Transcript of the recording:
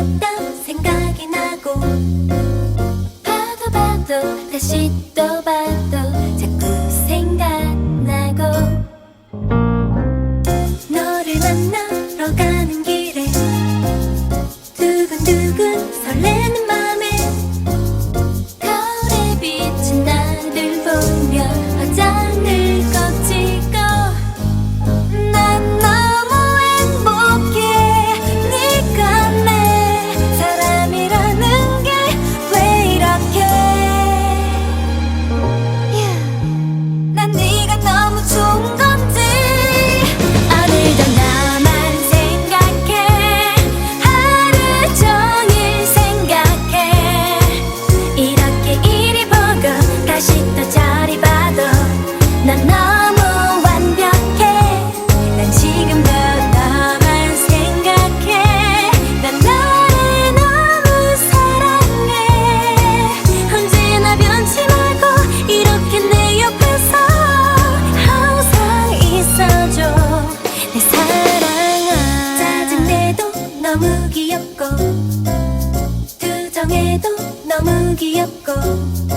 걸었던 생각이 나고 봐도 봐도 다시 또 봐도 자꾸 생각나고 너를 만나러 가는 길 귀엽고 투정해도 너무 귀엽고.